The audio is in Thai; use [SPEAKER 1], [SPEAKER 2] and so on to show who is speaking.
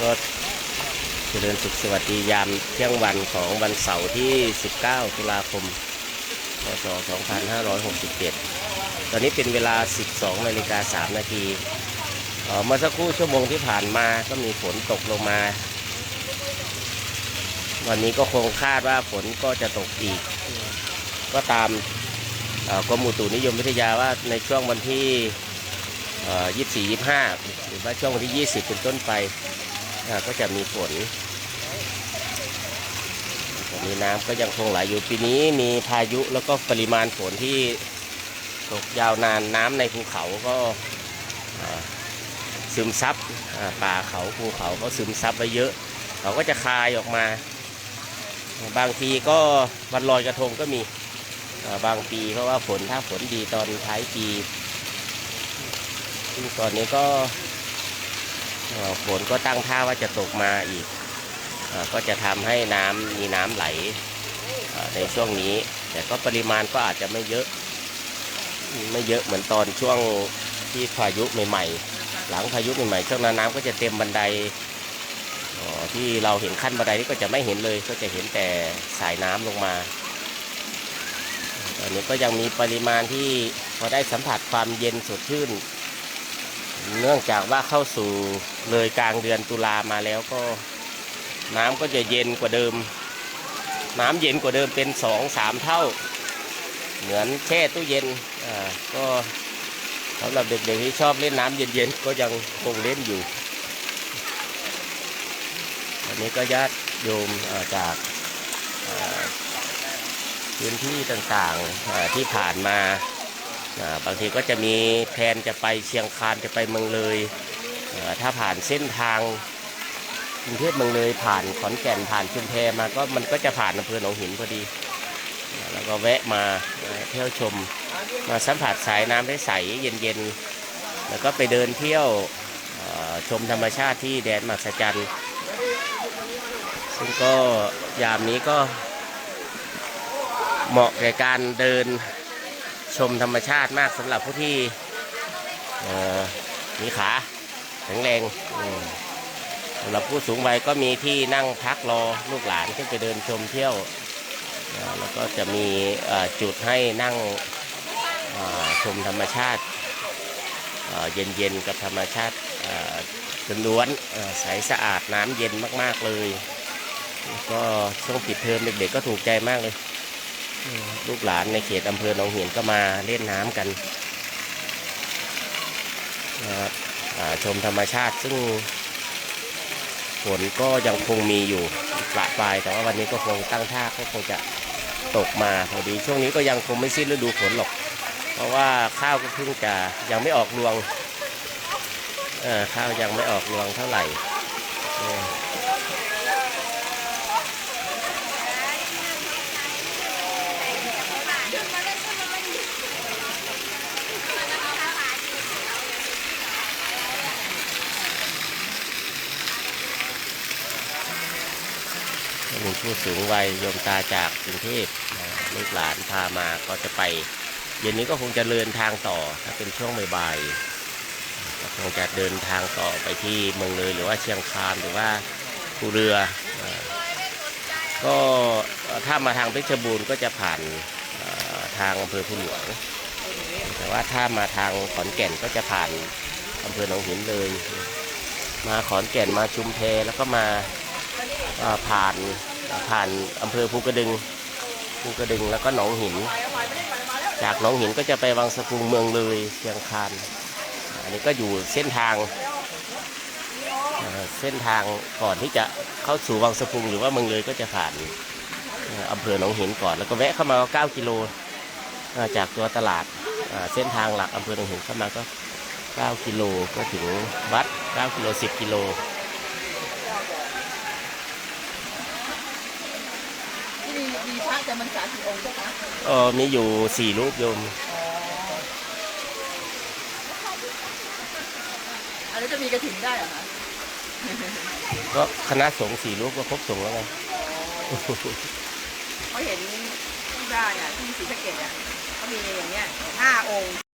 [SPEAKER 1] ก็เจริญสุขสวัสดียามเที่ยงวันของวันเสาร์ที่ 19 ตุลาคม พศ 2567 ตอนนี้เป็นเวลา 12นาฬิกา3นาทีเมื่อสักครู่ชั่วโมงที่ผ่านมาก็มีฝนตกลงมา วันนี้ก็คงคาดว่าฝนก็จะตกอีก ก็ตามกรมอุตุนิยมวิทยาว่าในช่วงวันที่ยี่สี่ยี่ห้าหรือว่าช่วงวันที่ 20 เป็นต้นไป ก็จะมีฝนตอนนี้น้ำก็ยังคงไหลอยู่ปีนี้มีพายุแล้วก็ปริมาณฝนที่ตกยาวนานน้ำในภูเขาก็ซึมซับป่าเขาภูเขาก็ซึมซับไว้เยอะ เขาก็จะคายออกมา บางทีก็วันลอยกระทงก็มีบางปีเพราะว่าฝนถ้าฝนดีตอนท้ายปีซึ่งตอนนี้ก็ ฝนก็ตั้งท่าว่าจะตกมาอีกอก็จะทำให้น้ำมีน้ำไหลในช่วงนี้ แต่ก็ปริมาณก็อาจจะไม่เยอะ ไม่เยอะเหมือนตอนช่วงที่พายุใหม่ๆ หลังพายุใหม่ๆช่วงนั้นน้ำก็จะเต็มบันไดที่เราเห็นขั้นบันไดนี่ก็จะไม่เห็นเลย ก็จะเห็นแต่สายน้ำลงมาตอนนี้ก็ยังมีปริมาณที่พอได้สัมผัสความเย็นสดชื่น เนื่องจากว่าเข้าสู่เลยกลางเดือนตุลามาแล้วก็ น้ำก็จะเย็นกว่าเดิม น้ำเย็นกว่าเดิมเป็นสองสามเท่า เหมือนแช่ตู้เย็นอ่าก็สำหรับเด็กๆที่ชอบเล่นน้ำเย็นๆก็ยังคงเล่นอยู่วันนี้ก็ญาติโยมจากพื้นที่ต่างๆที่ผ่านมา บางทีก็จะมีแผนจะไปเชียงคานจะไปเมืองเลยถ้าผ่านเส้นทางกรุงเทพเมืองเลยผ่านขอนแก่นผ่านชุมแพมาก็มันก็จะผ่านอำเภอหนองหินพอดีแล้วก็แวะมาเที่ยวชม มาสัมผัสสายน้ำใสๆเย็นๆ แล้วก็ไปเดินเที่ยวชมธรรมชาติที่แดนมหัศจรรย์ซึ่งก็ยามนี้ก็เหมาะแก่การเดิน ชมธรรมชาติมากสำหรับผู้ที่มีขาแข็งแรงสำหรับผู้สูงวัยก็มีที่นั่งพักรอลูกหลานขึ้นไปเดินชมเที่ยว แล้วก็จะมีจุดให้นั่งชมธรรมชาติเย็นๆกับธรรมชาติเอ่อล้วนใสสะอาดน้ำเย็นมากๆเลย ก็ช่วงปิดเทอมเด็กๆก็ถูกใจมากเลย ลูกหลานในเขตอำเภอหนองเหียนก็มาเล่นน้ำกันนะครับชมธรรมชาติซึ่งฝนก็ยังคงมีอยู่ประปราย แต่ว่าวันนี้ก็คงตั้งท่าก็คงจะตกมาพอดีช่วงนี้ก็ยังคงไม่สิ้นฤดูฝนหรอก เพราะว่าข้าวก็เพิ่งจะยังไม่ออกรวงข้าวยังไม่ออกรวงเท่าไหร่ มีผู้สูงวัยโยมตาจากกรุงเทพลูกหลานพามาก็จะไป เย็นนี้ก็คงจะเดินทางต่อถ้าเป็นช่วงบ่ายๆก็คงจะเดินทางต่อไปที่เมืองเลยหรือว่าเชียงคานหรือว่าภูเรือ ก็ถ้ามาทางเพชรบูรณ์ก็จะผ่านทางอำเภอภูหลวงแต่ว่าถ้ามาทางขอนแก่นก็จะผ่านอำเภอหนองหินเลย มาขอนแก่นมาชุมแพแล้วก็มาผ่าน ผ่านอำเภอภูกระดึงภูกระดึงแล้วก็หนองหิน จากหนองหินก็จะไปวังสะพุงเมืองเลยเชียงคานอันนี้ก็อยู่เส้นทางเส้นทางก่อนที่จะเข้าสู่วังสะพุงหรือว่าเมืองเลยก็จะผ่านอำเภอหนองหินก่อนแล้วก็แวะเข้ามาก็9กิโลจากตัวตลาดเส้นทางหลักอำเภอหนองหินเข้ามาก็ 9 กิโลก็ถึงวัด 9 กิโล 10 กิโล
[SPEAKER 2] มีมีพระจำพรรษากี่องค์เจ้าคะ
[SPEAKER 1] เออมีอยู่สี่รูปโยม
[SPEAKER 2] อันนี้จะมีกระถิ่นได้เหรอคะ
[SPEAKER 1] ก็คณะสงฆ์สี่รูปก็ครบสงฆ์แล้วไง
[SPEAKER 2] เขาเห็นที่บ้านอะที่ศรีสะเกดอะเขามีอย่างเงี้ยห้าองค์